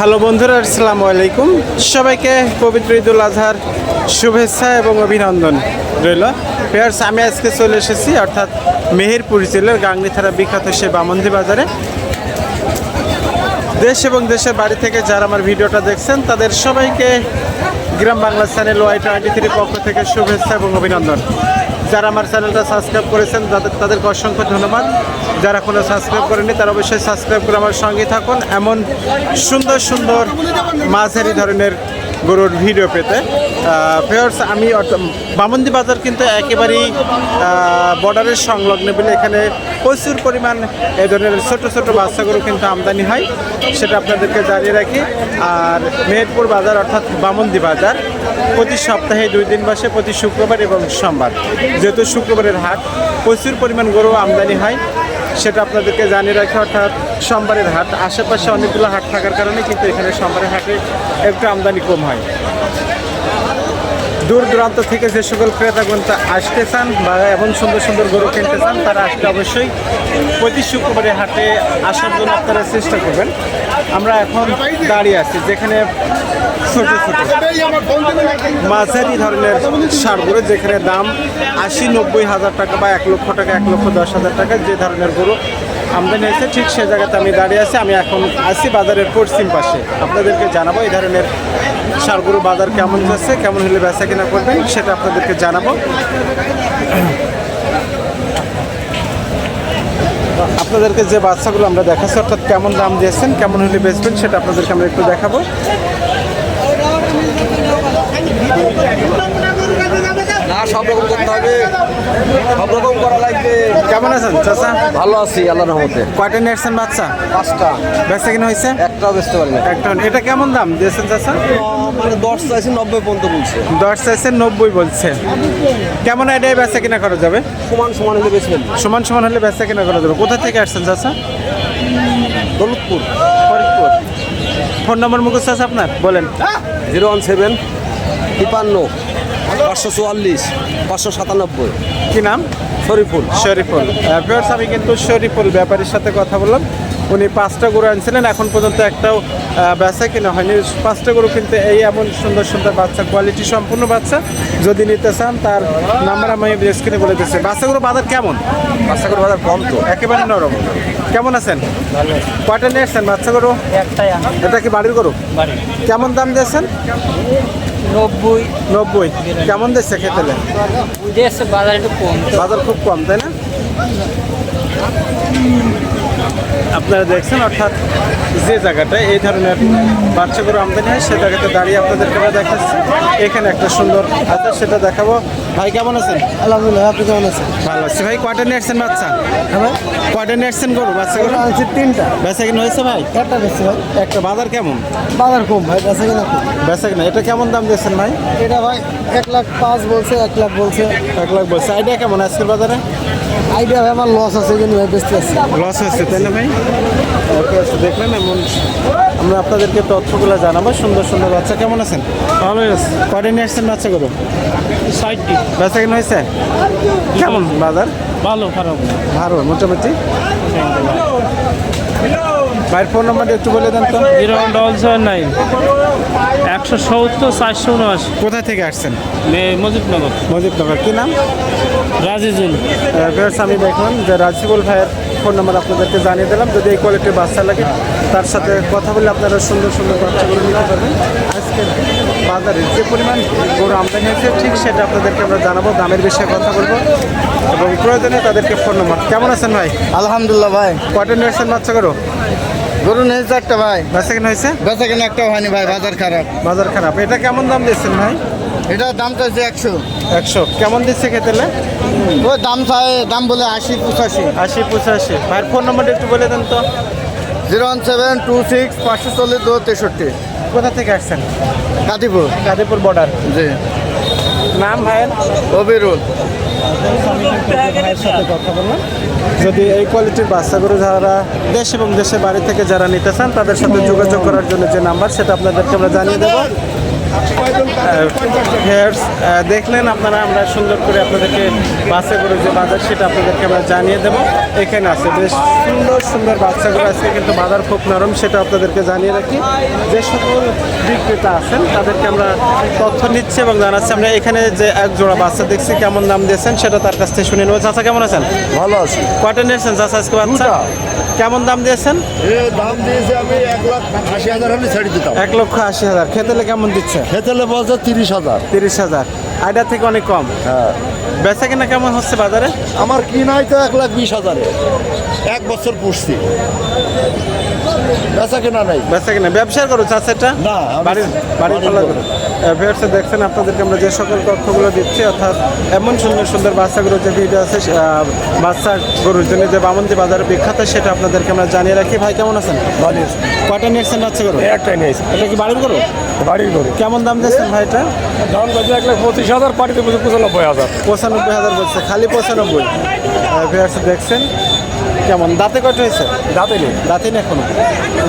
Hello বন্ধুরা, আসসালামু আলাইকুম। সবাইকে পবিত্র ঈদুল আজহার শুভেচ্ছা এবং অভিনন্দন রইল। পেয়ার্স আমি আজকে চলে এসেছি, অর্থাৎ মেহেরপুর জেলার গাংনি থানা বিখ্যাত সে বামন্দি বাজারে। দেশ এবং দেশের বাড়ি থেকে যারা আমার ভিডিওটা দেখছেন, তাদের সবাইকে Gram Bangla channel Y twenty থ্রির পক্ষ থেকে শুভেচ্ছা এবং অভিনন্দন। যারা আমার চ্যানেলটা সাবস্ক্রাইব করেছেন, তাদের তাদেরকে অসংখ্য ধন্যবাদ। যারা কোনো সাবস্ক্রাইব করেনি তারা অবশ্যই সাবস্ক্রাইব করে আমার সঙ্গে থাকুন এমন সুন্দর সুন্দর মাঝারি ধরনের গরুর ভিডিও পেতে। ফেয়ার্স আমি বামন্দি বাজার কিন্তু একেবারেই বর্ডারের সংলগ্ন বলে এখানে প্রচুর পরিমাণ এ ধরনের ছোট ছোট বাচ্চা গরু কিন্তু আমদানি হয়, সেটা আপনাদেরকে জানিয়ে রাখি। আর মেহেরপুর বাজার অর্থাৎ বামন্দি বাজার প্রতি সপ্তাহে দুই দিন বসে প্রতি শুক্রবার এবং সোমবার। যেহেতু শুক্রবারের হাট, প্রচুর পরিমাণ গরু আমদানি হয়, সেটা আপনাদেরকে জানিয়ে রাখি, অর্থাৎ সোমবারের হাট, আশেপাশে অনেকগুলো হাট থাকার কারণে কিন্তু এখানে সোমবারের হাটে একটু আমদানি কম হয়। দূর দূরান্ত থেকে যে সকল ক্রেতাগণ আসতে চান বা এমন সুন্দর সুন্দর গরু কিনতে চান, তারা আসলে অবশ্যই প্রতি শুক্রবারে হাটে আসার জন্য আপনারা চেষ্টা করবেন। আমরা এখন দাঁড়িয়ে আছি, যেখানে ছোট ছোট মাঝারি ধরনের সার গরু, যেখানে দাম আশি নব্বই হাজার টাকা বা এক লক্ষ টাকা, এক লক্ষ দশ হাজার টাকা যে ধরনের গরু আমদানি হয়েছে, ঠিক সে জায়গাতে আমি দাঁড়িয়ে আছি। আমি এখন আছি বাজারের পশ্চিম পাশে। আপনাদেরকে জানাব এই ধরনের সারগুলো বাজার কেমন যাচ্ছে, কেমন হলে বেচা কিনা করবেন, সেটা আপনাদেরকে জানাব। আপনাদেরকে যে বাচ্চাগুলো আমরা দেখাচ্ছি, অর্থাৎ কেমন দাম দিয়েছেন, কেমন হলে বেচবেন, সেটা আপনাদেরকে আমরা একটু দেখাবো। না সব রকম করতে হবে। সব রকম করা লাগবে। কেমন আছেন চাচা? ভালো আছি আল্লাহ রহমতে। কয়টা নিয়ে আসছেন বাচ্চা? পাঁচটা। বেচা কিনা হয়েছে? একটাও বেচতে পারি একটা এটা কেমন দাম দিয়েছেন চাচা? মানে দশ চাইছি নব্বই পর্যন্ত বলছে। দশ চাইছেন নব্বই বলছে। কেমন আইডিয়ায় বেচা কিনা করা যাবে? সমান সমান হলে বেশি ফেলবে সমান সমান হলে বেচা কিনা করা যাবে। কোথা থেকে আসছেন চাচা? দৌলতপুর। ফরিদপুর। ফোন নম্বর মুখস্থ আছে আপনার? বলেন। জিরো ওয়ান সেভেন তিপান্ন পাঁচশো চুয়াল্লিশ পাঁচশো সাতানব্বই। কি নাম? শরীফুল। শরীফুল। ভিউয়ার্স আমি কিন্তু শরীফুল ব্যাপারীর সাথে কথা বললাম। উনি পাঁচটা গরু আনছিলেন এখন পর্যন্ত একটাও বেচা কিনা হয়নি। পাঁচটা গরু কিন্তু এই এমন সুন্দর সুন্দর বাচ্চা কোয়ালিটি সম্পূর্ণ বাচ্চা। যদি নিতে চান তার নাম্বার আমি স্ক্রিনে বলে দিচ্ছি। বাচ্চাগুলো বাজার কেমন? বাচ্চাগুলো বাজার কম তো। একেবারে নরম। কেমন আছেন? কয়টা নিয়ে আসছেন বাচ্চা গরু? এটা কি বাড়ির গরু? কেমন দাম দিয়েছেন? নব্বই। নব্বই। কেমন দিচ্ছে খেতে? বাজার একটু কম। বাজার খুব কম তাই না? আপনারা দেখছেন অর্থাৎ যে জায়গাটায় এই ধরনের বাচ্চাগুলো আমদানি হয় সে জায়গাতে দাঁড়িয়ে আপনাদেরকে আমরা দেখাচ্ছি। এখানে একটা সুন্দর আচ্ছা সেটা দেখাবো। ভাই কেমন আছেন? আলহামদুলিল্লাহ আপনি কেমন আছেন? ভালো আছে। ভাই কয়টা নিয়ে আসছেন বাচ্চা? হ্যাঁ কয়টা নিয়ে আসছেন গরু বাচ্চাগুলো? আনছি তিনটা। বেচা কিনা হয়েছে ভাই? একটা বেশি ভাই। একটা বাজার কেমন? বাজার কম ভাই বেচা কিনা বেচা কিনা এটা কেমন দাম দিয়েছেন ভাই? এটা ভাই এক লাখ পাঁচ বলছে এক লাখ বলছে। এক লাখ বলছে। আইডিয়া কেমন আজকের বাজারে? আইডিয়া ভাই আমার লস আছে কিন্তু ভাই আছে। লস আছে তাই না ভাই? ওকে আছে দেখলেন এমন আমরা আপনাদেরকে তথ্যগুলো জানাব সুন্দর সুন্দর বাচ্চা। কেমন আছেন? ভালো আছে। কয়টা নিয়ে আসছেন বাচ্চা করো ষাটটি। বেচা কেন হয়েছে? কেমন? বাজার? ভালো খারাপ। ভালো মোটামুটি? ভাইয়ের ফোন নাম্বারটা একটু বলে দেন তো। Zero one double seven nine. একশো সত্তর চারশো উনআশি। কোথা থেকে আসছেন? মজিদনগর। মজিদনগর। কি নাম? রাজিজুল। আমি দেখলাম যে রাজিবুল ভাইয়ের ফোন নাম্বার আপনাদেরকে জানিয়ে দিলাম। যদি এই কোয়ালিটির বাচ্চা লাগে তার সাথে কথা বলে আপনারা সুন্দর সুন্দর বাচ্চাগুলো নিতে পারবেন। আজকে বাজারে যে পরিমাণ গরু আমদানি হয়েছে ঠিক সেটা আপনাদেরকে আমরা জানাব দামের বিষয়ে কথা বলব। এবং প্রয়োজনে তাদেরকে ফোন নাম্বার। কেমন আছেন ভাই? আলহামদুলিল্লাহ ভাই। কয়টা নিয়ে বাচ্চা গরু? গরু নিয়ে চারটা ভাই। বেচা কেন হয়েছে? বেচা কিনা একটাও হয়নি ভাই বাজার খারাপ। বাজার খারাপ। এটা কেমন দাম দিচ্ছেন ভাই? এটা দাম চাইছে একশো। একশো। কেমন দিচ্ছে খেতেলে ওই দাম চাই দাম বলে আশি পঁচাশি। আশি পঁচাশি। ভাইয়ের ফোন নাম্বারটা একটু বলে দেন তো। Zero one seven two six পাঁচশো চল্লিশ দু তেষট্টি। কোথা থেকে আসছেন? কাদিপুর গাজীপুর বর্ডার। জি। নাম ভাইয়ের? অবিরুল। কথা বললাম যদি এই কোয়ালিটির বাচ্চাগুলো যারা দেশ এবং দেশের বাড়ি থেকে যারা নিতে চান, তাদের সাথে যোগাযোগ করার জন্য যে নাম্বার, সেটা আপনাদেরকে আমরা জানিয়ে দেবো। হেয়ার্স দেখলেন আপনারা আমরা সুন্দর করে আপনাদেরকে বাচ্চা গরু যে বাজার সেটা আপনাদেরকে আমরা জানিয়ে দেব। এখানে আছে বেশ সুন্দর সুন্দর বাচ্চাগুলো আজকে কিন্তু বাজার খুব নরম সেটা আপনাদেরকে জানিয়ে রাখি। যে সকল বিক্রেতা আছেন তাদেরকে আমরা তথ্য নিচ্ছি এবং জানাচ্ছি। আমরা এখানে যে এক জোড়া বাচ্চা দেখছি কেমন দাম দিয়েছেন সেটা তার কাছ থেকে শুনে নেব। চাচা কেমন আছেন? ভালো আছি। কয়টা নিয়েছেন চাচা আজকে বাচ্চা? কেমন দাম দিয়েছেন? দাম দিয়েছে আমি এক লাখ আশি হাজার হলে ছেড়ে দিতাম। এক লক্ষ আশি হাজার। খেতে কেমন দিচ্ছে? খেতেলে বলছে তিরিশ হাজার। তিরিশ হাজার। আইডার থেকে অনেক কম। হ্যাঁ। বেচা কেনা কেমন হচ্ছে বাজারে? আমার কিনাই তো এক লাখ বিশ হাজারে। এক বছর পুষছি। বেচা কেনা নাই। বেচা কিনা। ব্যবসার করো চাষেরটা না, আমি- বাড়ির বাড়ির ভিউয়ার্সে দেখছেন আপনাদেরকে আমরা যে সকল তথ্যগুলো দিচ্ছি অর্থাৎ এমন সুন্দর সুন্দর বাচ্চাগুলোর যে ভিডিও আছে বাচ্চা গরুর জন্য যে বামন্দি বাজারে বিখ্যাত সেটা আপনাদেরকে আমরা জানিয়ে রাখি। ভাই কেমন আছেন? কয়টা নিয়েছেন বাচ্চা গরু? একটাই নিয়েছি এটা কি বাড়ির গরু? বাড়ির গরু। কেমন দাম দিয়েছেন ভাইটা দাম যাচ্ছে এক লাখ পঁচিশ হাজার পাটিতে পঁচানব্বই হাজার। পঁচানব্বই হাজার বলছে খালি পঁচানব্বই। ভিউয়ার্সে দেখছেন কেমন? দাঁতে কয়টা হয়েছে? দাঁতে নেই। দাঁতিন এখনও?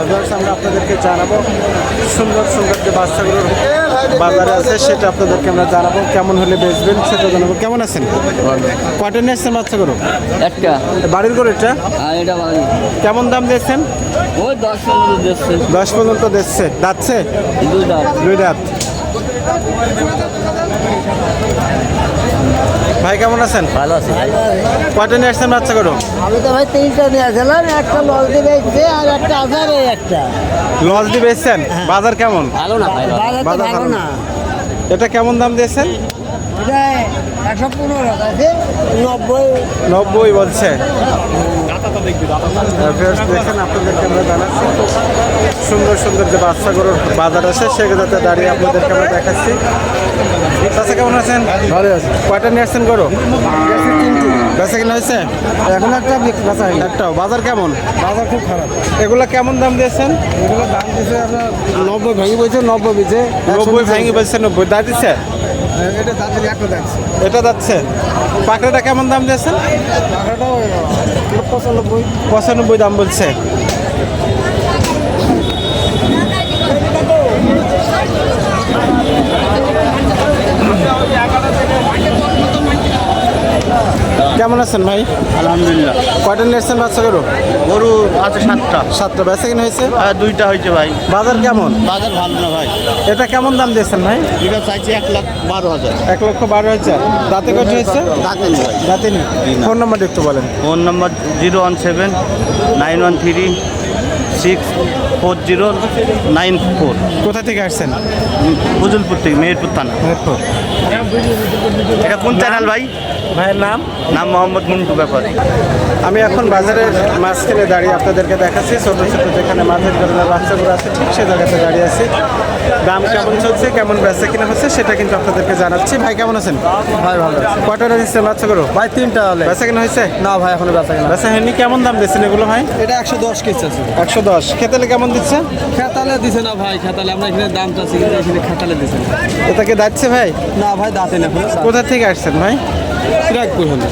ভিউয়ার্স আমরা আপনাদেরকে জানাব সুন্দর সুন্দর যে বাচ্চাগুলোর বাজারে আছে সেটা আপনাদেরকে আমরা জানাব কেমন হলে বেচবেন সেটা জানাব। কেমন আছেন? কয়টা নিয়ে এসছেন বাচ্চাগুলো? একটা। বাড়ির করে এটা? এটা কেমন দাম দিয়েছেন? ওই দশ পনেরো দিচ্ছে। দশ পর্যন্ত দিচ্ছে। দাঁতছে? দুটা দুই দাঁত। ভাই কেমন আছেন? ভালো আছি কয়টা নিয়ে আসছেন বাচ্চা করো আমি তো ভাই তিনটা নিয়ে আসলাম একটা লজ দিয়ে বেচছে আর একটা আধার এই একটা। লজ দিয়ে বেচছেন? বাজার কেমন? ভালো না ভাই বাজার তো ভালো না। এটা কেমন দাম দিয়েছেন? এটা একশো পনেরো নব্বই। নব্বই বলছে। দেখেন আপনাদেরকে আমরা জানাচ্ছি। সুন্দর সুন্দর যে বাচ্চা গরুর বাজার আছে সেগুলোতে দাঁড়িয়ে আপনাদেরকে আমরা দেখাচ্ছি। চাষা কেমন আছেন? ভালো আছে। কয়টা নিয়ে আসছেন গরু? বেচা কিনা হয়েছে? এখন একটা বেচা হয়নি। একটাও। বাজার কেমন? বাজার খুব খারাপ। এগুলো কেমন দাম দিয়েছেন? এগুলো দাম আপনার নব্বই ভেঙে বলছে নব্বই বিছে নব্বই ভাঙি বলছে নব্বই। দা দিচ্ছে এটা দাঁতের একটা এটা যাচ্ছে পাকড়াটা কেমন দাম দিয়েছেন? পঁচানব্বই দাম বলছে। কেমন আছেন ভাই? আলহামদুলিল্লাহ। কয়টা নিয়েছেন বাচ্চা গরু? গরু আছে সাতটা। সাতটা। বেচা কিনা হয়েছে? আর দুইটা হয়েছে ভাই। বাজার কেমন? বাজার ভালো না ভাই। এটা কেমন দাম দিয়েছেন ভাই? এটা চাইছে এক লাখ বারো হাজার। এক লক্ষ বারো হাজার। দাঁতে কয়টা হয়েছে? দাঁতে নেই দাঁতে নেই। ফোন নাম্বারটা একটু বলেন। Phone number zero one seven nine one three six four zero nine four. কোথা থেকে আসছেন? ফজলপুর থেকে মেহেরপুর থানা। মেহেরপুর। এটা কোন চ্যানেল ভাই? ভাইয়ের নাম? নাম মোহাম্মদ মুন্টু ব্যাপার। আমি এখন বাজারের মাঝখানে দাঁড়িয়ে আপনাদেরকে দেখাচ্ছি ছোট ছোট যেখানে মাঝের ধরনের বাচ্চাগুলো আছে ঠিক সে জায়গাতে দাঁড়িয়ে আছি। দাম কেমন চলছে কেমন বেচা কিনা হচ্ছে সেটা কিন্তু আপনাদেরকে জানাচ্ছি। ভাই কেমন আছেন? ভাই ভালো আছে। কয়টা দিচ্ছে বাচ্চাগুলো ভাই তিনটা হলে। বেচা কিনা হয়েছে? না ভাই এখনও বেচা কিনা। বেচা হয়নি কেমন দাম দিচ্ছেন এগুলো ভাই? এটা একশো দশ কেজি আছে। একশো দশ। খেতেলে কেমন দিচ্ছে খেতালে দিছে না ভাই খেতালে। আমরা এখানে দাম চাচ্ছি কিন্তু এখানে খেতালে দিছে না। এটাকে যাচ্ছে ভাই? না ভাই দাঁতে না কোথা থেকে আসছেন ভাই? হলে।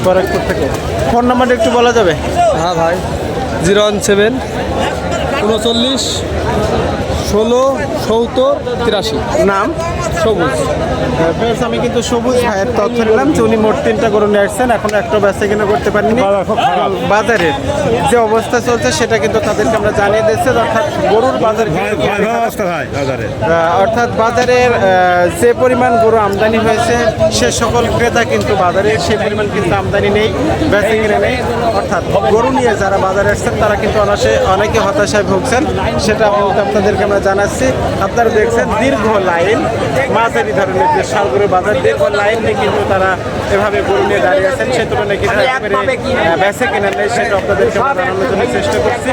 থেকে। ফোন নাম্বারটা একটু বলা যাবে? হ্যাঁ ভাই জিরো ওয়ান সেভেন উনচল্লিশ ষোলো সত্তর তিরাশি। নাম? সবুজ। বেশ আমি কিন্তু সবুজ ভাইয়ের তথ্য নিলাম যে উনি মোট তিনটা গরু নিয়ে আসছেন। এখন একটা বেচা কিনা করতে পারেননি বাজারের যে অবস্থা চলছে সেটা কিন্তু তাদেরকে আমরা জানিয়ে দিচ্ছি। অর্থাৎ গরুর বাজার অর্থাৎ বাজারের যে পরিমাণ গরু আমদানি হয়েছে সে সকল ক্রেতা কিন্তু বাজারে সেই পরিমাণ কিন্তু আমদানি নেই বেচা কিনে নেই। অর্থাৎ গরু নিয়ে যারা বাজারে আসছেন তারা কিন্তু অনাসে অনেকে হতাশায় ভুগছেন। সেটা আপনাদেরকে আমরা জানাচ্ছি আপনারা দেখছেন দীর্ঘ লাইন মাঝারি ধরনের যে সারগরু বাজার দীর্ঘ লাইন নিয়ে কিন্তু তারা এভাবে গরু নিয়ে দাঁড়িয়ে আছেন। সে তুলনায় কিন্তু একেবারে বেচা কিনে নেই সেটা আপনাদেরকে জানানোর জন্য চেষ্টা করছি।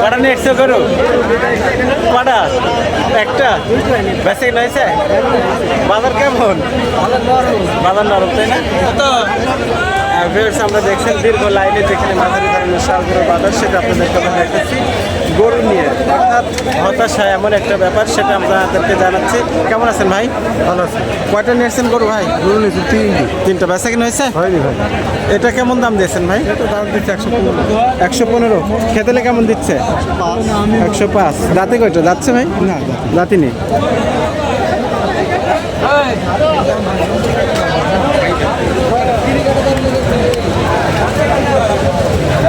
কটা নিয়ে এসছো করো কটা? একটা? বেশি নয়েছে বাজার কেমন? বাজার নরম তাই না? ভিউয়ার্স আমরা দেখছেন দীর্ঘ লাইনে যেখানে মাঝারি ধরনের সারগুলো বাজার সেটা আপনাদেরকে কথা দেখেছি গরু নিয়ে অর্থাৎ হতাশা এমন একটা ব্যাপার সেটা আমরা আপনাদেরকে জানাচ্ছি। কেমন আছেন ভাই? ভালো আছেন কয়টা নিয়েছেন গরু ভাই? গরু নিয়েছি তিনটি। তিনটা বেচা কিনা হয়েছে? হয়নি ভাই। এটা কেমন দাম দিয়েছেন ভাই? দাম দিচ্ছে একশো পনেরো। একশো পনেরো। খেতেলে কেমন দিচ্ছে? একশো পাঁচ। দাঁতে কয়টা? যাচ্ছে ভাই? না দাঁতি। নেই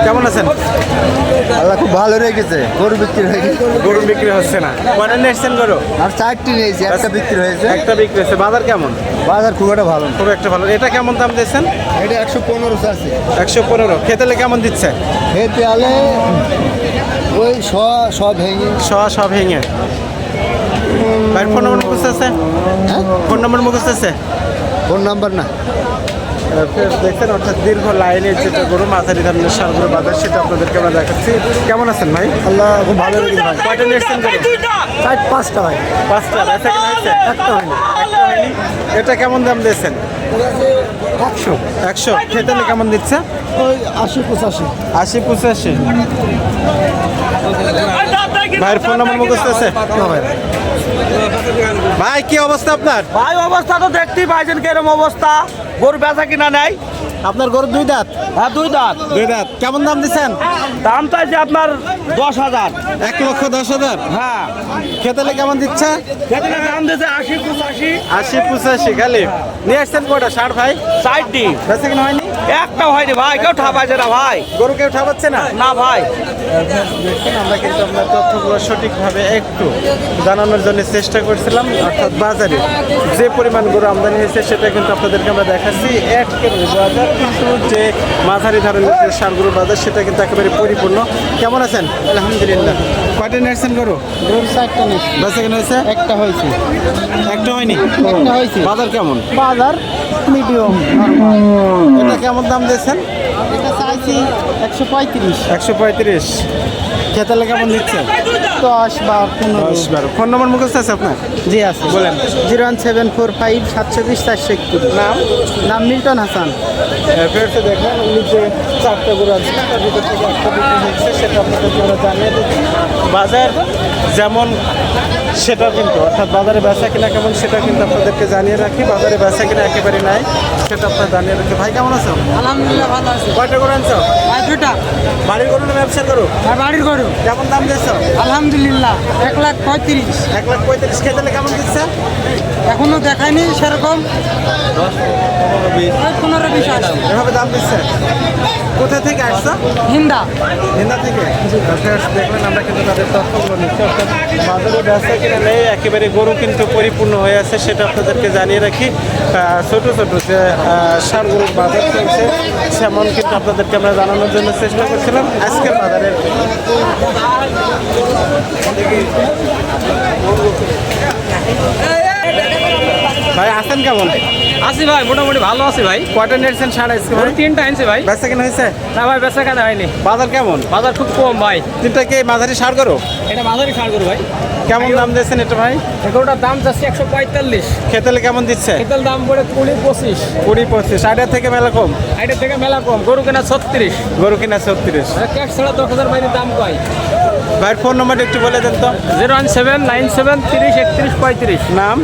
কেমন আছেন ভালো রেখেছে গরু বিক্রি হয়ে গেছে। গরু বিক্রি হচ্ছে না। কয়টা নিয়েছেন গরু? আর চারটি নিয়েছি একটা বিক্রি হয়েছে। একটা বিক্রি হচ্ছে বাজার কেমন? বাজার খুব একটা ভালো খুব একটা ভালো। এটা কেমন দাম দিচ্ছেন এটা একশো পনেরো আছে একশো পনেরো। খেতেলে কেমন দিচ্ছে? দেয়ালে ওই শ সব ভেঙে। শ সব ভেঙে। ভাই ফোন নম্বর মুখস্থ আছে? ফোন নম্বর মুখস্থ আছে? ফোন নাম্বার না। দেখছেন অর্থাৎ দীর্ঘ লাইনে যেটা গরু মাঝারি ধরনের সারগুলো বাজার সেটা আপনাদেরকে আমরা দেখাচ্ছি। কেমন আছেন ভাই? আল্লাহ খুব ভালো রেখেছে ভাই। কয়টা নিয়েছেন চার পাঁচটা ভাই। পাঁচটা হয়েছে একটা হয়নি। একটা হয়নি? এটা কেমন দাম দিয়েছেন? একশো। একশো। খেতেলে কেমন দিচ্ছে? ওই আশি পঁচাশি। আশি পঁচাশি। ভাইয়ের ফোন নম্বর মুখস্থ আছে? ভাই। কি অবস্থা আপনার? ভাই অবস্থা তো দেখতেই পাইছেন কিরম অবস্থা। গরু বেচা কিনা নেই? আপনার গরু দুই দাঁত। হ্যাঁ দুই দাঁত। দুই দাঁত। কেমন দাম দিচ্ছেন? দাম চাইছে আপনার দশ হাজার। এক লক্ষ দশ হাজার? হ্যাঁ। খেতেলে কেমন দিচ্ছে? যেখানে দাম দিয়েছে আশি পঁচাশি। আশি পঁচাশি খালি। নিয়ে আসছেন কয়টা ষাট ভাই? ষাটটি বেঁচে কিনা হয়নি? একটা হয়নি ভাই কেউ ঠাপাইছে না ভাই। গরু কেউ ঠাপাচ্ছে না? না ভাই। দেখুন আমরা কিন্তু আপনার তথ্যগুলো সঠিকভাবে একটু জানানোর জন্য চেষ্টা করছিলাম অর্থাৎ বাজারে যে পরিমাণ গরু আমদানি হয়েছে সেটা কিন্তু আপনাদেরকে আমরা দেখাচ্ছি একেবারে বাজার কিন্তু যে মাঝারি ধরনের যে সারগুলো বাজার সেটা কিন্তু একেবারে পরিপূর্ণ। কেমন আছেন? আলহামদুলিল্লাহ। কয়টা নিয়েছেন গরু? গরু চারটা নিয়েছি বেচা কেনা হয়েছে একটা হয়েছে। একটা হয়নি? একটা হয়েছে। বাজার কেমন? বাজার মিডিয়াম এটা কেমন দাম দিয়েছেন? এটা চাইছি একশো পঁয়ত্রিশ। একশো পঁয়ত্রিশ। খেতালে কেমন দিচ্ছে দশ বা পনেরো। দশ বারো। ফোন নম্বর মুখস্থ আছে আপনার? জি আছে। বলেন। Zero one seven four five সাতশো বিশ চারশো একটু নাম? নাম মিল্টন হাসান। ফেরতে দেখেন যে চারটা গরু আছে তার ভিতর থেকে একটা বিক্রি হচ্ছে সেটা আপনাদের আমরা জানিয়ে দিচ্ছি। বাজার? যেমন সেটা কিন্তু অর্থাৎ বাজারে বেচা কিনা কেমন সেটা কিন্তু আপনাদেরকে জানিয়ে রাখি। বাজারে বেচা কিনা একেবারে নাই সেটা আপনার জানিয়ে রাখি। ভাই কেমন আছো? আলহামদুলিল্লাহ ভালো আছে। কয়টা করে আনছো? ভাই দুটা বাড়ির করো না ব্যবসা করো আর বাড়ির গরু। কেমন দাম দিচ্ছ আলহামদুলিল্লাহ এক লাখ পঁয়ত্রিশ। এক লাখ পঁয়ত্রিশ খেতে কেমন দিচ্ছে? এখনও দেখায়নি সেরকম। পনেরো বিশ। এভাবে দাম দিচ্ছে? কোথা থেকে আসছো? হিন্দা। হিন্দা থেকে? দেখলেন আমরা কিন্তু তাদের তথ্যগুলো নিচ্ছি। অর্থাৎ বাজারে ব্যবসা কিনে নেই একেবারে গরু কিন্তু পরিপূর্ণ হয়ে আছে সেটা আপনাদেরকে জানিয়ে রাখি। ছোট ছোট যে ষাঁড় গরুর বাজার চলছে সেমন কিন্তু আপনাদেরকে আমরা জানানোর জন্য চেষ্টা করছিলাম। আজকের বাজারের ভাই আছেন কেমন? আছি ভাই মোটামুটি ভালো আছি ভাই। কয়টা নিয়েছেন ষাঁড় আজকে ভাই? তিনটা আনছি ভাই। বেচা কিনা হয়েছে? না ভাই বেচা কেনা হয়নি। বাজার কেমন? বাজার খুব কম ভাই। তিনটা কি মাঝারি ষাঁড় করো এটা মাঝারি ছাড় করো ভাই। কেমন দাম দিয়েছেন এটা ভাই? এগুলোটার দাম যাচ্ছে একশো পঁয়তাল্লিশ। খেতেলে কেমন দিচ্ছে? এটার দাম পড়ে কুড়ি পঁচিশ। কুড়ি পঁচিশ। আড়াই থেকে মেলা কম? এটা থেকে মেলা কম। গরু কেনা ছত্রিশ। গরু কেনা ছত্রিশ। ক্যাশ ছাড়া দশ হাজার বাইরে দাম কয়? ভাইয়ের ফোন নাম্বারটা একটু বলে দেন তো। Zero one seven nine seven তিরিশ একত্রিশ পঁয়ত্রিশ। নাম?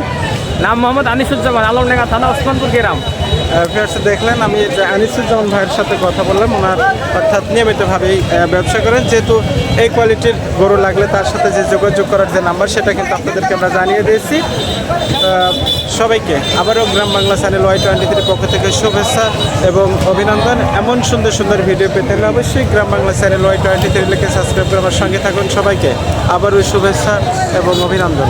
নাম মোহাম্মদ আনিসুজ্জামান আলমডাঙ্গা থানা ওসমানপুর গ্রাম। ফেরস দেখলেন, আমি আনিসুজ্জামান ভাইয়ের সাথে কথা বললাম। ওনার অর্থাৎ নিয়মিতভাবেই ব্যবসা করেন। যেহেতু এই কোয়ালিটির গরু লাগলে তার সাথে যে যোগাযোগ করার যে নাম্বার সেটা কিন্তু আপনাদেরকে আমরা জানিয়ে দিয়েছি। সবাইকে আবারও Gram Bangla channel Y twenty থ্রির পক্ষ থেকে শুভেচ্ছা এবং অভিনন্দন। এমন সুন্দর সুন্দর ভিডিও পেতে হলে অবশ্যই Gram Bangla channel Y twenty three লিখে সাবস্ক্রাইব করে আমার সঙ্গে থাকুন। সবাইকে আবারও শুভেচ্ছা এবং অভিনন্দন।